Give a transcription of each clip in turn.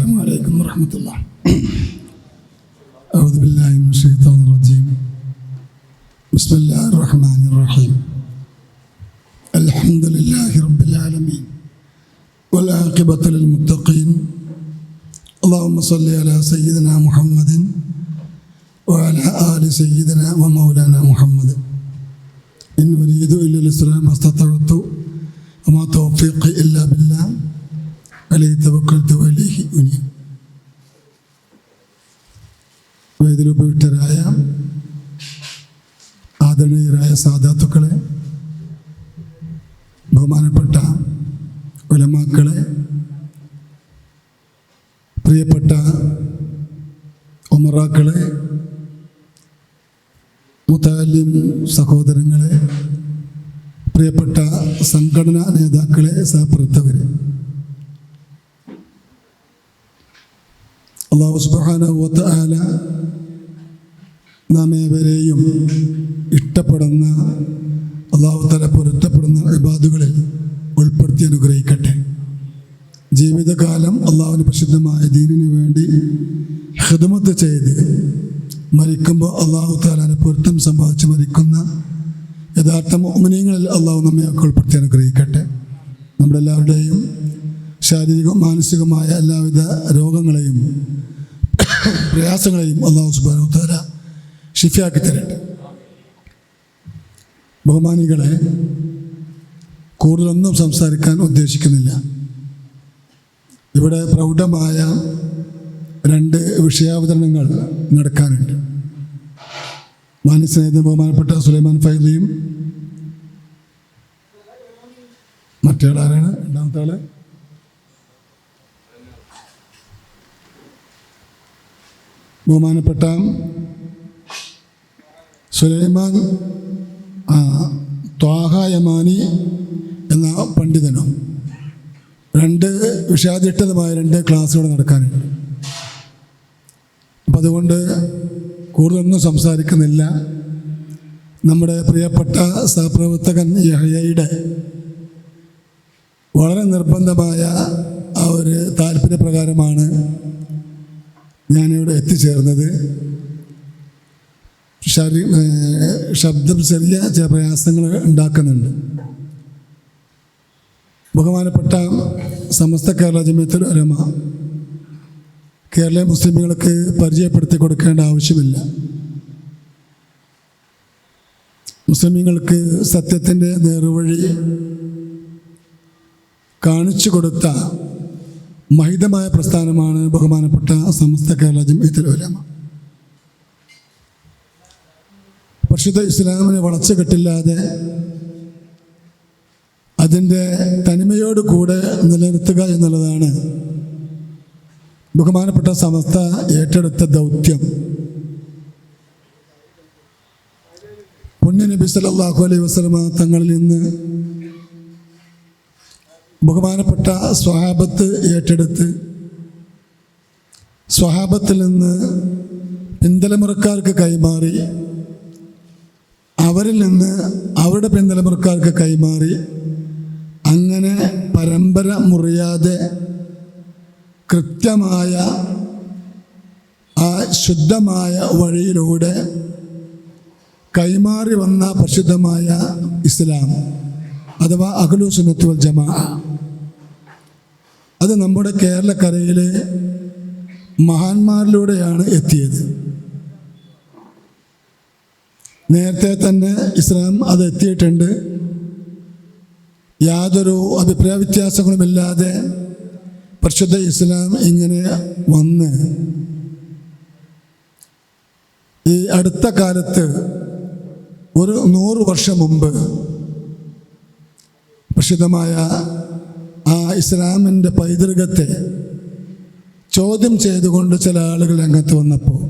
السلام عليكم ورحمة الله أعوذ بالله من الشيطان الرجيم بسم الله الرحمن الرحيم الحمد لله رب العالمين والعاقبة للمتقين اللهم صل على سيدنا محمد وعلى آل سيدنا ومولانا محمد إن أريد إلا الإسلام ما استطعت വേദിലുപയുക്തരായ ആദരണീയരായ സാധാത്തുക്കളെ ബഹുമാനപ്പെട്ട ഉലമാക്കളെ പ്രിയപ്പെട്ട ഒമറാക്കളെ മുത്താലിം സഹോദരങ്ങളെ പ്രിയപ്പെട്ട സംഘടനാ നേതാക്കളെ സഹപ്രവർത്തകരെ. അള്ളാഹു സുബാന നാം ഏവരെയും ഇഷ്ടപ്പെടുന്ന അള്ളാഹു തല പൊരുത്തപ്പെടുന്ന ഇബാദുകളിൽ ഉൾപ്പെടുത്തി അനുഗ്രഹിക്കട്ടെ. ജീവിതകാലം അള്ളാഹുവിന് പ്രസിദ്ധമായ ദീനിനു വേണ്ടി ഹിദമത്ത് ചെയ്ത് മരിക്കുമ്പോൾ അള്ളാഹു താലാനെ പൊരുത്തം സമ്പാദിച്ച് മരിക്കുന്ന യഥാർത്ഥ മോമിനിയങ്ങളിൽ അള്ളാഹു നമ്മെ ഉൾപ്പെടുത്തി അനുഗ്രഹിക്കട്ടെ. നമ്മുടെ എല്ലാവരുടെയും ശാരീരികവും മാനസികമായ എല്ലാവിധ രോഗങ്ങളെയും പ്രയാസങ്ങളെയും അള്ളാഹു സുബാനു താല ഷിഫിയാക്കി തരട്ടെ. ബഹുമാനികളെ കൂടുതലൊന്നും സംസാരിക്കാൻ ഉദ്ദേശിക്കുന്നില്ല. ഇവിടെ പ്രൗഢമായ രണ്ട് വിഷയാവതരണങ്ങൾ നടക്കാനുണ്ട്. മാനസ്നേഹിത ബഹുമാനപ്പെട്ട സുലൈമാൻ ഫൈദിയും. മറ്റേ ആരാണ്? രണ്ടാമത്തെ ആൾ? ബഹുമാനപ്പെട്ട സുലൈമാൻ ത്വാഹ യമാനി എന്ന പണ്ഡിതനും രണ്ട് വിഷാദിഷ്ടതമായ രണ്ട് ക്ലാസ്സുകൾ നടക്കാനുണ്ട്. അപ്പം അതുകൊണ്ട് കൂടുതലൊന്നും സംസാരിക്കുന്നില്ല. നമ്മുടെ പ്രിയപ്പെട്ട സഹപ്രവർത്തകൻ യഹയയുടെ വളരെ നിർബന്ധമായ ആ ഒരു താല്പര്യപ്രകാരമാണ് ഞാനിവിടെ എത്തിച്ചേർന്നത്. ശരീ ശബ്ദം ചെറിയ ചില പ്രയാസങ്ങൾ ഉണ്ടാക്കുന്നുണ്ട്. ബഹുമാനപ്പെട്ട സമസ്ത കേരള ജമിയത്തുൽ രമ കേരള മുസ്ലിമുകൾക്ക് പരിചയപ്പെടുത്തി കൊടുക്കേണ്ട ആവശ്യമില്ല. മുസ്ലിമുകൾക്ക് സത്യത്തിന്റെ നേർവഴി കാണിച്ചു കൊടുത്ത മഹിതമായ പ്രസ്ഥാനമാണ് ബഹുമാനപ്പെട്ട സമസ്ത കേരള ജമിയത്തുൽ ഉലമ. പരിശുദ്ധ ഇസ്ലാമിനെ വളച്ചുകെട്ടില്ലാതെ അതിന്റെ തനിമയോട് കൂടെ നിലനിർത്തുക എന്നുള്ളതാണ് ബഹുമാനപ്പെട്ട സമസ്ത ഏറ്റെടുത്ത ദൗത്യം. പുണ്യ നബി സല്ലല്ലാഹു അലൈഹി വസ്ലമ തങ്ങളിൽ നിന്ന് ബഹുമാനപ്പെട്ട സ്വഹാബത്ത് ഏറ്റെടുത്ത് സ്വഹാബത്തിൽ നിന്ന് പിന്തലമുറക്കാർക്ക് കൈമാറി അവരിൽ നിന്ന് അവരുടെ പിന്തലമുറക്കാർക്ക് കൈമാറി അങ്ങനെ പരമ്പര മുറിയാതെ കൃത്യമായ ആ ശുദ്ധമായ വഴിയിലൂടെ കൈമാറി വന്ന പ്രസിദ്ധമായ ഇസ്ലാം അഥവാ അഖലു സുന്നത്ത് ജമാ. അത് നമ്മുടെ കേരളക്കരയിലെ മഹാന്മാരിലൂടെയാണ് എത്തിയത്. നേരത്തെ തന്നെ ഇസ്ലാം അത് എത്തിയിട്ടുണ്ട്. യാതൊരു അഭിപ്രായ വ്യത്യാസങ്ങളുമില്ലാതെ പരിശുദ്ധ ഇസ്ലാം ഇങ്ങനെ വന്ന് ഈ അടുത്ത കാലത്ത് ഒരു നൂറ് വർഷം മുമ്പ് പ്രസിദ്ധമായ ആ ഇസ്ലാമിന്റെ പൈതൃകത്തെ ചോദ്യം ചെയ്തുകൊണ്ട് ചില ആളുകൾ രംഗത്ത് വന്നപ്പോൾ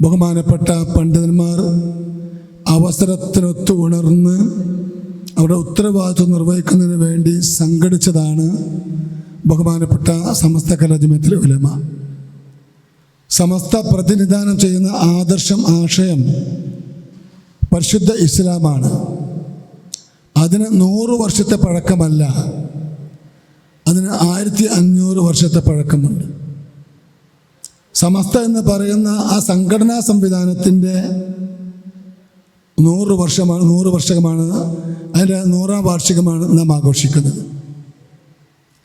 ബഹുമാനപ്പെട്ട പണ്ഡിതന്മാർ അവസരത്തിനൊത്തു ഉണർന്ന് അവരുടെ ഉത്തരവാദിത്വം നിർവഹിക്കുന്നതിന് വേണ്ടി സംഘടിച്ചതാണ് ബഹുമാനപ്പെട്ട സമസ്ത കലാജമത്തിൽ ഉലമ. സമസ്ത പ്രതിനിധാനം ചെയ്യുന്ന ആദർശം ആശയം പരിശുദ്ധ ഇസ്ലാമാണ്. അതിന് നൂറ് വർഷത്തെ പഴക്കമല്ല. അതിന് ആയിരത്തി അഞ്ഞൂറ് വർഷത്തെ പഴക്കമുണ്ട്. സമസ്ത എന്ന് പറയുന്ന ആ സംഘടനാ സംവിധാനത്തിന്റെ നൂറ് വർഷമാണ് നൂറ് വർഷമാണ് അതിന്റെ നൂറാം വാർഷികമാണ് നാം ആഘോഷിക്കുന്നത്.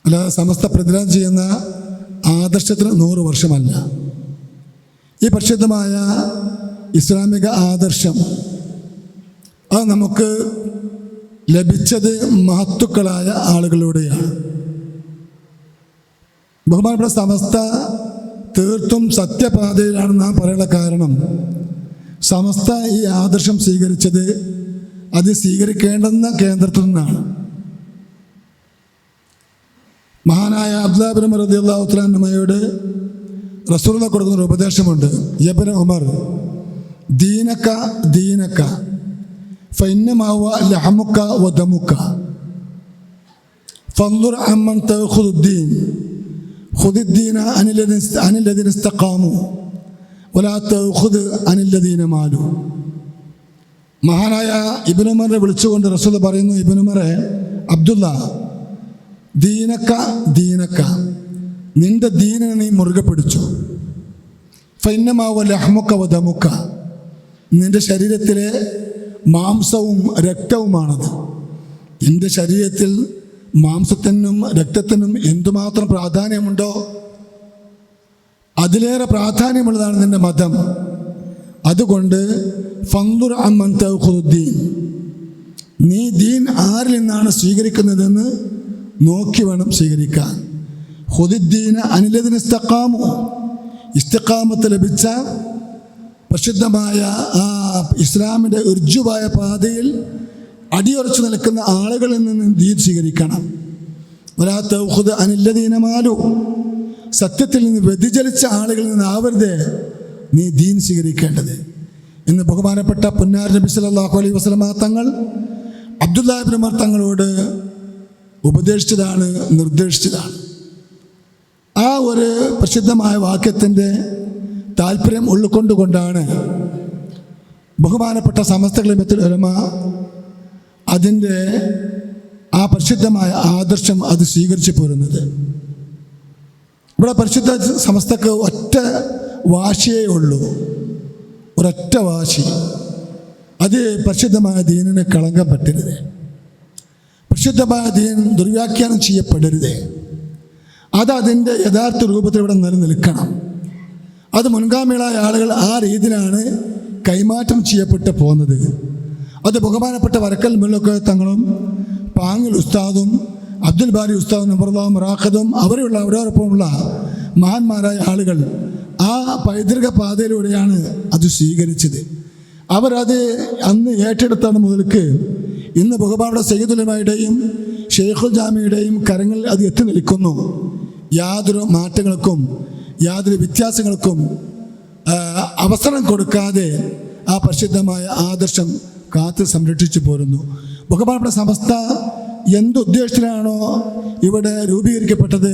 അല്ലാതെ സമസ്ത പ്രതിരോധം ചെയ്യുന്ന ആദർശത്തിന് നൂറ് വർഷമല്ല. ഈ പരിശുദ്ധമായ ഇസ്ലാമിക ആദർശം അത് നമുക്ക് ലഭിച്ചത് മഹത്തുക്കളായ ആളുകളിലൂടെയാണ്. ബഹുമാനപ്പെട്ട സമസ്ത തീർത്തും സത്യപാതയിലാണ് നാം പറയാനുള്ള കാരണം. സമസ്ത ഈ ആദർശം സ്വീകരിച്ചത് അത് സ്വീകരിക്കേണ്ടെന്ന കേന്ദ്രത്തിൽ നിന്നാണ്. മഹാനായ അബ്ദുലാബിൻ റതി അള്ളാഹുത്തലാന്നമ്മയോട് റസൂല കൊടുക്കുന്ന ഒരു ഉപദേശമുണ്ട്. യബന ഉമർ ദീനക്ക ദീനക്ക ഫൈന്നമാവ ലഹമുക്ക വദമുക്ക. ഫന്ദുർ അമ്മൻ തഖുദ്ദീൻ ഖുദ്ദീന അനില്ലദീന അനില്ലദീന ഇസ്തഖാമു വലാ തഖുദ് അനില്ലദീന മാലു മഹാനായ ഇബിനുമറെ വിളിച്ചുകൊണ്ട് റസൂൽ പറയുന്നു ഇബിനുമറെ അബ്ദുള്ള ദീനക്ക ദീനക്ക നിന്റെ ദീനനെ നീ മുറുകെ പിടിച്ചു. ഫൈന്നമാവ ലഹ്മുക്ക വധമുക്ക നിന്റെ ശരീരത്തിലെ മാംസവും രക്തവുമാണത്. നിന്റെ ശരീരത്തിൽ മാംസത്തിനും രക്തത്തിനും എന്തുമാത്രം പ്രാധാന്യമുണ്ടോ അതിലേറെ പ്രാധാന്യമുള്ളതാണ് നിന്റെ മതം. അതുകൊണ്ട് ഫന്ദുർ അമ്മൻ നീ ദീൻ ആരിൽ നിന്നാണ് സ്വീകരിക്കുന്നതെന്ന് നോക്കി വേണം സ്വീകരിക്കാൻ. ഹുദിദ്ദീന അനിലതിന് ഇസ്തക്കാമു ഇസ്തക്കാമത്ത് ലഭിച്ച പ്രസിദ്ധമായ ആ ഇസ്ലാമിന്റെ ഉർജുവായ പാതയിൽ അടിയുറച്ചു നിൽക്കുന്ന ആളുകളിൽ നിന്ന് ദീൻ സ്വീകരിക്കണം. ഒരാ തൗഹുദ് അനില്ലദീനമാലു സത്യത്തിൽ നിന്ന് വ്യതിചലിച്ച ആളുകളിൽ നിന്ന് ആവരുത് നീ ദീൻ സ്വീകരിക്കേണ്ടത്. ഇന്ന് ബഹുമാനപ്പെട്ട പുന്നാർ നബി സല്ലല്ലാഹു അലൈഹി വസല്ലമ തങ്ങൾ അബ്ദുല്ലാഹിബ്നു ഉമർ തങ്ങളോട് ഉപദേശിച്ചതാണ് നിർദ്ദേശിച്ചതാണ്. ആ ഒരു പ്രസിദ്ധമായ വാക്യത്തിന്റെ താല്പര്യം ഉൾക്കൊണ്ടുകൊണ്ടാണ് ബഹുമാനപ്പെട്ട സമസ്തകളിമത്തിൽ ഉലമ അതിന്റെ ആ പരിശുദ്ധമായ ആദർശം അത് സ്വീകരിച്ചു പോരുന്നത്. ഇവിടെ പരിശുദ്ധ സമസ്തക്ക് ഒറ്റ വാശിയേ ഉള്ളൂ. ഒരൊറ്റ വാശി. അത് പരിശുദ്ധമായ ദീനിന് കളങ്കം പറ്റരുത് പരിശുദ്ധമായ ദീൻ ദുർവ്യാഖ്യാനം ചെയ്യപ്പെടരുത്. അത് അതിന്റെ യഥാർത്ഥ രൂപത്തിൽ ഇവിടെ നിലനിൽക്കണം. അത് മുൻഗാമികളായ ആളുകൾ ആ രീതിയിലാണ് കൈമാറ്റം ചെയ്യപ്പെട്ട് പോകുന്നത്. അത് ബഹുമാനപ്പെട്ട വരക്കൽ മുല്ലൊക്കെ തങ്ങളും പാങ്ങിൽ ഉസ്താദും അബ്ദുൽ ബാരി ഉസ്താദും നബർദാവും റാഖദും അവരെയുള്ള അവരോടൊപ്പമുള്ള മഹാന്മാരായ ആളുകൾ ആ പൈതൃക പാതയിലൂടെയാണ് അത് സ്വീകരിച്ചത്. അവരത് അന്ന് ഏറ്റെടുത്താണ് മുതൽക്ക് ഇന്ന് ബഹുമാനയുടെ സയ്യിദുലമയുടെയും ഷെയ്ഖുൽ ജാമിയുടെയും കരങ്ങളിൽ അത് എത്തി നിൽക്കുന്നു. യാതൊരു മാറ്റങ്ങൾക്കും യാതൊരു വ്യത്യാസങ്ങൾക്കും അവസരം കൊടുക്കാതെ ആ പ്രസിദ്ധമായ ആദർശം കാത്ത് സംരക്ഷിച്ചു പോരുന്നു. ബഹുമാനപ്പെട്ട സമസ്ത എന്ത് ഉദ്ദേശത്തിലാണോ ഇവിടെ രൂപീകരിക്കപ്പെട്ടത്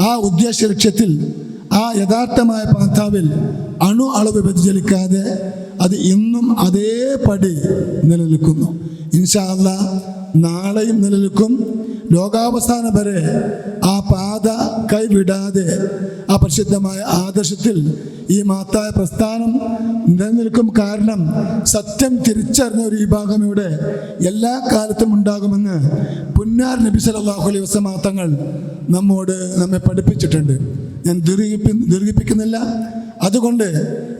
ആ ഉദ്ദേശ ലക്ഷ്യത്തിൽ ആ യഥാർത്ഥമായ പാത്താവിൽ അണു അളവ് വ്യതിചലിക്കാതെ അത് ഇന്നും അതേപടി നിലനിൽക്കുന്നു. ഇൻഷാല്ല നാളെയും നിലനിൽക്കും. ലോകാവസാനം വരെ ആ പാത കൈവിടാതെ ആ പ്രസിദ്ധമായ ആദർശത്തിൽ ഈ മാത്തായ പ്രസ്ഥാനം നിലനിൽക്കും കാരണം സത്യം തിരിച്ചറിഞ്ഞ ഒരു വിഭാഗം ഇവിടെ എല്ലാ കാലത്തും ഉണ്ടാകുമെന്ന് പുന്നാർ നബി സല്ലല്ലാഹു അലൈഹി വസല്ലമ തങ്ങൾ നമ്മോട് നമ്മെ പഠിപ്പിച്ചിട്ടുണ്ട്. ഞാൻ ദീർഘിപ്പി ദീർഘിപ്പിക്കുന്നില്ല. അതുകൊണ്ട്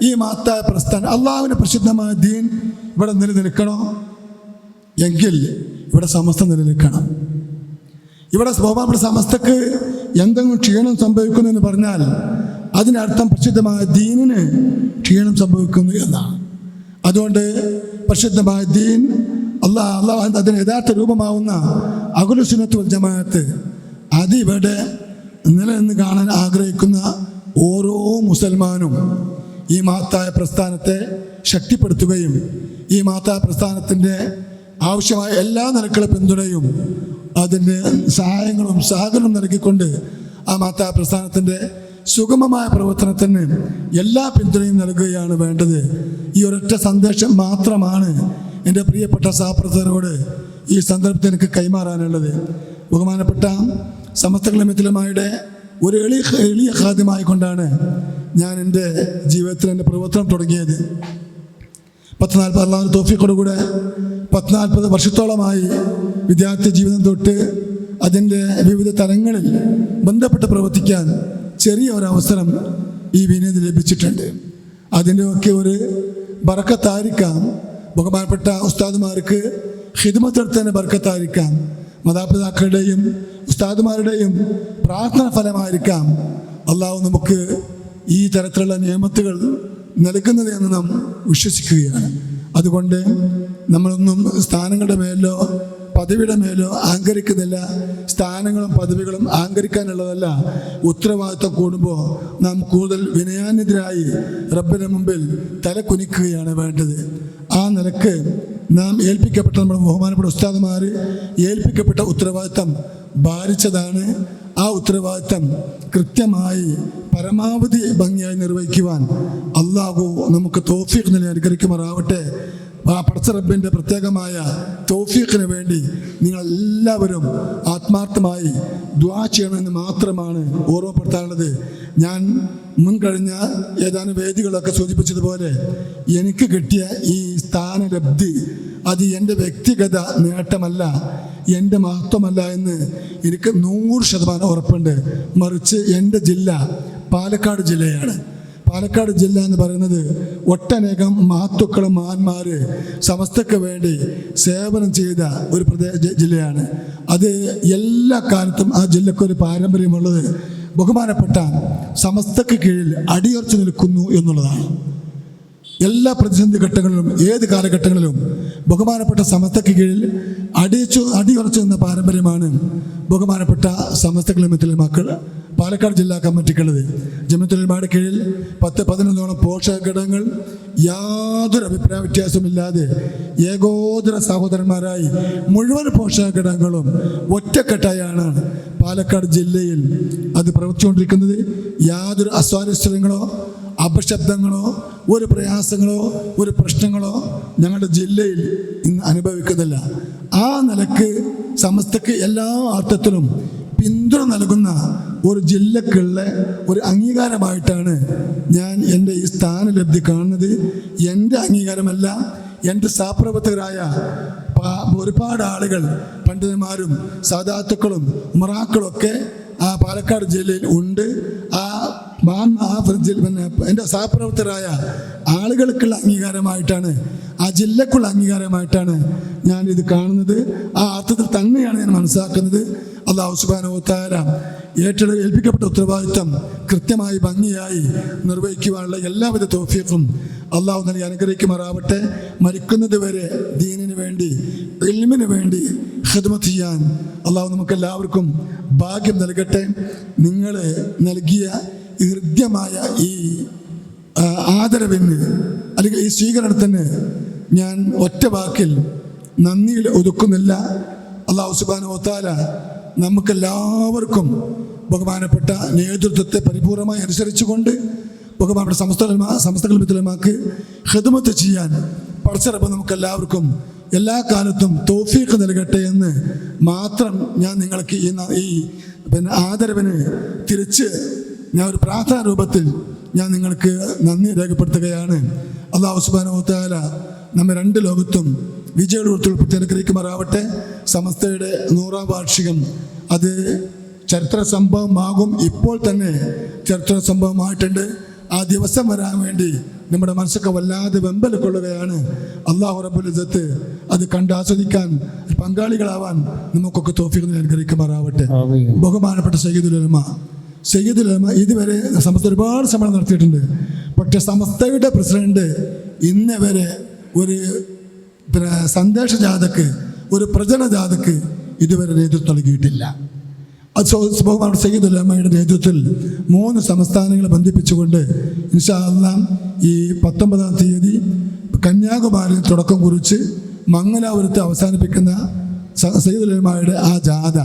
ഈ മാത്തായ പ്രസ്ഥാനം അള്ളാഹുവിന്റെ പ്രസിദ്ധമായ ദീൻ ഇവിടെ നിലനിൽക്കണോ? എങ്കിൽ ഇവിടെ സമസ്ത നിലനിൽക്കണം. ഇവിടെ ബഹുമാനപ്പെട്ട സമസ്തക്ക് എന്തെങ്കിലും ക്ഷീണം സംഭവിക്കുന്നു എന്ന് പറഞ്ഞാൽ അതിനർത്ഥം പ്രസിദ്ധമായ ദീനിന് ക്ഷീണം സംഭവിക്കുന്നു എന്നാണ്. അതുകൊണ്ട് പ്രസിദ്ധമായ ദീൻ അള്ളാഹ് അള്ളാഹ് അതിന് യഥാർത്ഥ രൂപമാവുന്ന അകുലുസുനത്ത് ജമാഅത്ത് അതിവിടെ നിലനിന്ന് കാണാൻ ആഗ്രഹിക്കുന്ന ഓരോ മുസൽമാനും ഈ മഹത്തായ പ്രസ്ഥാനത്തെ ശക്തിപ്പെടുത്തുകയും ഈ മഹത്തായ പ്രസ്ഥാനത്തിന്റെ ആവശ്യമായ എല്ലാ നിലക്കുള്ള പിന്തുണയും അതിന്റെ സഹായങ്ങളും സഹകരണവും നൽകിക്കൊണ്ട് ആ മാതാ പ്രസ്ഥാനത്തിന്റെ സുഗമമായ പ്രവർത്തനത്തിന് എല്ലാ പിന്തുണയും നൽകുകയാണ് വേണ്ടത്. ഈ ഒരൊറ്റ സന്ദേശം മാത്രമാണ് എന്റെ പ്രിയപ്പെട്ട സഹപ്രവർത്തകരോട് ഈ സന്ദർഭത്തിൽ എനിക്ക് കൈമാറാനുള്ളത്. ബഹുമാനപ്പെട്ട സമസ്ത ക്ലമിത്തിലമായുടെ ഒരു എളിയ എളിയ ഖാദ്യമായിക്കൊണ്ടാണ് ഞാൻ എന്റെ ജീവിതത്തിൽ എന്റെ പ്രവർത്തനം തുടങ്ങിയത്. പത്ത് നാൽപ്പത് അള്ളാഹു തോഫിക്കോടുകൂടെ പത്ത് നാൽപ്പത് വർഷത്തോളമായി വിദ്യാർത്ഥി ജീവിതം തൊട്ട് അതിന്റെ വിവിധ തലങ്ങളിൽ ബന്ധപ്പെട്ട് പ്രവർത്തിക്കാൻ ചെറിയ ഒരവസരം ഈ വിനീത് ലഭിച്ചിട്ടുണ്ട്. അതിന്റെയൊക്കെ ഒരു ബറക്കത്തായിരിക്കാം. ബഹുമാനപ്പെട്ട ഉസ്താദുമാർക്ക് ഹിദ്മത്തെടുത്തതിന്റെ ബർക്കത്തായിരിക്കാം മാതാപിതാക്കളുടെയും ഉസ്താദുമാരുടെയും പ്രാർത്ഥന ഫലമായിരിക്കാം അള്ളാഹു നമുക്ക് ഈ തരത്തിലുള്ള നിയമത്തുകൾ നൽകുന്നത് എന്ന് നാം വിശ്വസിക്കുകയാണ്. അതുകൊണ്ട് നമ്മളൊന്നും സ്ഥാനങ്ങളുടെ മേലോ പദവിയുടെ മേലോ അഹങ്കരിക്കുന്നില്ല. സ്ഥാനങ്ങളും പദവികളും അഹങ്കരിക്കാനുള്ളതല്ല. ഉത്തരവാദിത്വം കൂടുമ്പോൾ നാം കൂടുതൽ വിനയാന്യതരായി റബ്ബിന് മുമ്പിൽ തല കുനിക്കുകയാണ് വേണ്ടത്. ആ നിലയ്ക്ക് നാം ഏൽപ്പിക്കപ്പെട്ട നമ്മുടെ ബഹുമാനപ്പെട്ട ഉസ്താദുമാർ ഏൽപ്പിക്കപ്പെട്ട ഉത്തരവാദിത്തം ഭാരിച്ചതാണ്. ആ ഉത്തരവാദിത്തം കൃത്യമായി പരമാവധി ഭംഗിയായി നിർവഹിക്കുവാൻ അള്ളാഹു നമുക്ക് തോഫീഖ് നൽകി അനുഗ്രഹിക്കുമാറാവട്ടെ. ആ പടച്ചറബിന്റെ പ്രത്യേകമായ തൗഫീഖിന് വേണ്ടി നിങ്ങൾ എല്ലാവരും ആത്മാർത്ഥമായി ദ്വാ ചെയ്യണമെന്ന് മാത്രമാണ് ഓർമ്മപ്പെടുത്താനുള്ളത്. ഞാൻ മുൻകഴിഞ്ഞ ഏതാനും വേദികളൊക്കെ സൂചിപ്പിച്ചതുപോലെ എനിക്ക് കിട്ടിയ ഈ സ്ഥാനലബ്ധി അത് എന്റെ വ്യക്തിഗത നേട്ടമല്ല എന്റെ മഹത്വമല്ല എന്ന് എനിക്ക് നൂറ് ശതമാനം ഉറപ്പുണ്ട്. മറിച്ച് എന്റെ ജില്ല പാലക്കാട് ജില്ലയാണ്. പാലക്കാട് ജില്ല എന്ന് പറയുന്നത് ഒട്ടനേകം മഹത്വക്കളും മഹാന്മാര് സമസ്തക്ക് വേണ്ടി സേവനം ചെയ്ത ഒരു പ്രദേശ ജില്ലയാണ്. അത് എല്ലാ കാലത്തും ആ ജില്ലക്കൊരു പാരമ്പര്യമുള്ളത് ബഹുമാനപ്പെട്ട സമസ്തക്ക് കീഴിൽ അടിയുറച്ചു നിൽക്കുന്നു എന്നുള്ളതാണ്. എല്ലാ പ്രതിസന്ധി ഘട്ടങ്ങളിലും ഏത് കാലഘട്ടങ്ങളിലും ബഹുമാനപ്പെട്ട സമസ്തയ്ക്ക് കീഴിൽ അടിച്ചു അടിയുറച്ചു നിന്ന പാരമ്പര്യമാണ് ബഹുമാനപ്പെട്ട സമസ്ത ക്ലിമത്തിലെ മക്കൾ പാലക്കാട് ജില്ലാ കമ്മിറ്റിക്കുള്ളത്. ജമിത്തുലമാരുടെ കീഴിൽ പത്ത് പതിനൊന്നോളം പോഷക ഘടകങ്ങൾ യാതൊരു അഭിപ്രായ വ്യത്യാസമില്ലാതെ ഏകോദര സഹോദരന്മാരായി മുഴുവൻ പോഷക ഘടകങ്ങളും ഒറ്റക്കെട്ടായാണ് പാലക്കാട് ജില്ലയിൽ അത് പ്രവർത്തിച്ചുകൊണ്ടിരിക്കുന്നത്. യാതൊരു അസ്വാരസ്യങ്ങളോ അപശബ്ദങ്ങളോ ഒരു പ്രയാസങ്ങളോ ഒരു പ്രശ്നങ്ങളോ ഞങ്ങളുടെ ജില്ലയിൽ ഇന്ന് അനുഭവിക്കുന്നില്ല. ആ നിലയ്ക്ക് സമസ്തക്ക് എല്ലാ അർത്ഥത്തിലും പിന്തുണ നൽകുന്ന ഒരു ജില്ലക്കുള്ള ഒരു അംഗീകാരമായിട്ടാണ് ഞാൻ എന്റെ ഈ സ്ഥാനലബ്ധി കാണുന്നത്. എന്റെ അംഗീകാരമല്ല എന്റെ സഹപ്രവർത്തകരായ ഒരുപാട് ആളുകൾ പണ്ഡിതന്മാരും സാധാത്തുക്കളും മറാക്കളും ഒക്കെ ആ പാലക്കാട് ജില്ലയിൽ ഉണ്ട്. ആ ആ പിന്നെ എന്റെ സഹപ്രവർത്തകരായ ആളുകൾക്കുള്ള അംഗീകാരമായിട്ടാണ് ആ ജില്ലക്കുള്ള അംഗീകാരമായിട്ടാണ് ഞാൻ ഇത് കാണുന്നത്. ആ അർത്ഥത്തിൽ തന്നെയാണ് ഞാൻ മനസ്സിലാക്കുന്നത്. അള്ളാഹു സുബാനോത്താര ഏറ്റെടു ഏൽപ്പിക്കപ്പെട്ട ഉത്തരവാദിത്തം കൃത്യമായി ഭംഗിയായി നിർവഹിക്കുവാനുള്ള എല്ലാവിധ തോഫീഖും അള്ളാഹു നൽകി അനുഗ്രഹിക്കുമാറാവട്ടെ. മരിക്കുന്നത് വരെ ദീനിന് വേണ്ടി ഇൽമിന് വേണ്ടി ഹിദ്മത്ത് ചെയ്യാൻ അള്ളാഹു നമുക്ക് എല്ലാവർക്കും ഭാഗ്യം നൽകട്ടെ. നിങ്ങൾ നൽകിയ ഹൃദ്യമായ ഈ ആദരവിന് അല്ലെങ്കിൽ ഈ സ്വീകരണത്തിന് ഞാൻ ഒറ്റ വാക്കിൽ നന്ദിയിൽ ഒതുക്കുന്നില്ല. അള്ളാഹു സുബാന ഒത്താല നമുക്കെല്ലാവർക്കും ബഹുമാനപ്പെട്ട നേതൃത്വത്തെ പരിപൂർണമായി അനുസരിച്ചുകൊണ്ട് ബഹുമാനപ്പെട്ട സമസ്ത സമസ്ത കൽപ്പത്തിലമാക്ക് ഹെതുമത്ത് ചെയ്യാൻ പഠിച്ചിറപ്പം നമുക്കെല്ലാവർക്കും എല്ലാ കാലത്തും തോഫീക്ക് നൽകട്ടെ എന്ന് മാത്രം ഞാൻ നിങ്ങൾക്ക് ഈ ഈ പിന്നെ ആദരവിന് തിരിച്ച് ഞാൻ ഒരു പ്രാർത്ഥനാ രൂപത്തിൽ ഞാൻ നിങ്ങൾക്ക് നന്ദി രേഖപ്പെടുത്തുകയാണ്. അള്ളാഹു സുബാനുത്താല നമ്മെ രണ്ട് ലോകത്തും വിജയോട് ഉൾപ്പെടുത്തി അനുഗ്രഹിക്കുമാറാവട്ടെ. സമസ്തയുടെ നൂറാം വാർഷികം അത് ചരിത്ര സംഭവമാകും. ഇപ്പോൾ തന്നെ ചരിത്ര സംഭവമായിട്ടുണ്ട്. ആ ദിവസം വരാൻ വേണ്ടി നമ്മുടെ മനസ്സൊക്കെ വല്ലാതെ വെമ്പൽ കൊള്ളുകയാണ് അള്ളാഹു റബ്ബുൽ ഇസ്സത്ത് അത് കണ്ട് ആസ്വദിക്കാൻ പങ്കാളികളാവാൻ നമുക്കൊക്കെ തോഫിക്കുന്ന അനുഗ്രഹിക്കുമാറാവട്ടെ. ബഹുമാനപ്പെട്ട സയ്യിദുലമ സയ്യിദുലമ ഇതുവരെ സമസ്ത ഒരുപാട് സമരം നടത്തിയിട്ടുണ്ട്. പക്ഷെ സമസ്തയുടെ പ്രസിഡന്റ് ഇന്ന് വരെ ഒരു പിന്നെ സന്ദേശ ജാഥക്ക് ഒരു പ്രചരണ ജാഥക്ക് ഇതുവരെ നേതൃത്വം നൽകിയിട്ടില്ല. അത് സയ്യിദ് സയ്യിദുലമയുടെ നേതൃത്വത്തിൽ മൂന്ന് സംസ്ഥാനങ്ങളെ ബന്ധിപ്പിച്ചുകൊണ്ട് ഇൻഷാ അള്ളാ ഈ പത്തൊമ്പതാം തീയതി കന്യാകുമാരിയിൽ തുടക്കം കുറിച്ച് മംഗലാപുരത്ത് അവസാനിപ്പിക്കുന്ന സയ്യിദ് സയ്യിദുലമയുടെ ആ ജാഥ.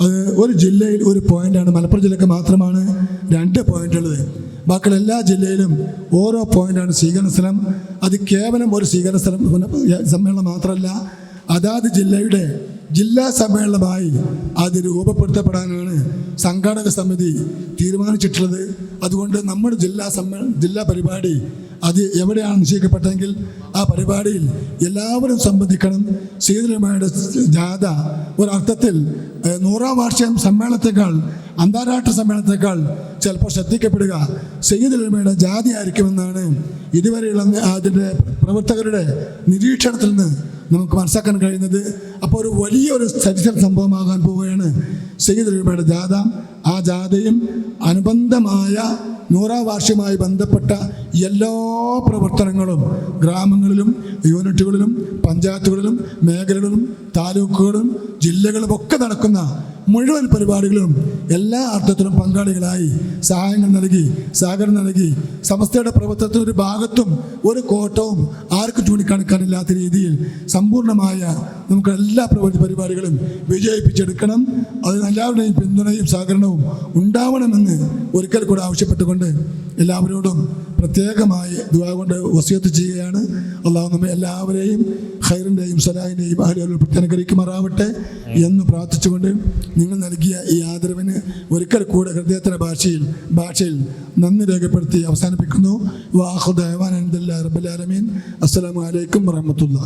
അത് ഒരു ജില്ലയിൽ ഒരു പോയിന്റാണ്. മലപ്പുറം ജില്ലക്ക് മാത്രമാണ് രണ്ട് പോയിന്റ് ഉള്ളത് ബാക്കിയുള്ള എല്ലാ ജില്ലയിലും ഓരോ പോയിന്റാണ് സ്വീകരണ സ്ഥലം. അത് കേവലം ഒരു സ്വീകരണ സ്ഥലം സമ്മേളനം മാത്രമല്ല അതാത് ജില്ലയുടെ ജില്ലാ സമ്മേളനമായി അത് രൂപപ്പെടുത്തപ്പെടാനാണ് സംഘാടക സമിതി തീരുമാനിച്ചിട്ടുള്ളത്. അതുകൊണ്ട് നമ്മുടെ ജില്ലാ സമ്മേളന ജില്ലാ പരിപാടി അത് എവിടെയാണ് നിശ്ചയിക്കപ്പെട്ടതെങ്കിൽ ആ പരിപാടിയിൽ എല്ലാവരും സംബന്ധിക്കണം. ശ്രീധരമായുടെ ജാഥ ഒരർത്ഥത്തിൽ നൂറാം വാർഷികം സമ്മേളനത്തെക്കാൾ അന്താരാഷ്ട്ര സമ്മേളനത്തെക്കാൾ ചിലപ്പോൾ ശ്രദ്ധിക്കപ്പെടുക. സയ്യിദുലമയുടെ ജാതി ആയിരിക്കുമെന്നാണ് ഇതുവരെയുള്ള അതിന്റെ പ്രവർത്തകരുടെ നിരീക്ഷണത്തിൽ നിന്ന് നമുക്ക് മനസ്സിലാക്കാൻ കഴിയുന്നത്. അപ്പോൾ ഒരു വലിയൊരു ചരിത്ര സംഭവമാകാൻ പോവുകയാണ് സയ്യിദുലമയുടെ ജാഥ. ആ ജാഥയും അനുബന്ധമായ നൂറാം വാർഷികമായി ബന്ധപ്പെട്ട എല്ലാ പ്രവർത്തനങ്ങളും ഗ്രാമങ്ങളിലും യൂണിറ്റുകളിലും പഞ്ചായത്തുകളിലും മേഖലകളിലും താലൂക്കുകളിലും ജില്ലകളിലും ഒക്കെ നടക്കുന്ന മുഴുവൻ പരിപാടികളിലും എല്ലാ അർത്ഥത്തിലും പങ്കാളികളായി സഹായങ്ങൾ നൽകി സഹകരണം നൽകി സമസ്തയുടെ പ്രവർത്തനത്തിൽ ഒരു ഭാഗത്തും ഒരു കോട്ടവും ആർക്കും ചൂണ്ടിക്കാണിക്കാനില്ലാത്ത രീതിയിൽ സമ്പൂർണമായ നമുക്ക് എല്ലാ പ്രവൃത്തി പരിപാടികളും വിജയിപ്പിച്ചെടുക്കണം. അതിന് എല്ലാവരുടെയും പിന്തുണയും സഹകരണവും ഉണ്ടാവണമെന്ന് ഒരിക്കൽ കൂടെ ആവശ്യപ്പെട്ടുകൊണ്ട് എല്ലാവരോടും പ്രത്യേകമായി ദുആ കൊണ്ട് വസിയത്ത് ചെയ്യുകയാണ്. അള്ളാഹു നമ്മെ എല്ലാവരെയും ഖൈറിന്റെയും സലാഹിന്റെയും ആരോഗ്യം പ്രത്യനുഗ്രഹിക്കുമാറാവട്ടെ എന്ന് പ്രാർത്ഥിച്ചുകൊണ്ട് നിങ്ങൾ നൽകിയ ഈ ആദരവിന് ഒരിക്കൽ കൂടെ ഹൃദയത്തിന്റെ ഭാഷയിൽ ഭാഷയിൽ നന്ദി രേഖപ്പെടുത്തി അവസാനിപ്പിക്കുന്നു. വാഹുദ് റബ്ബുലാലമീൻ അസ്സലാമു അലൈക്കും വറഹമത്തുള്ള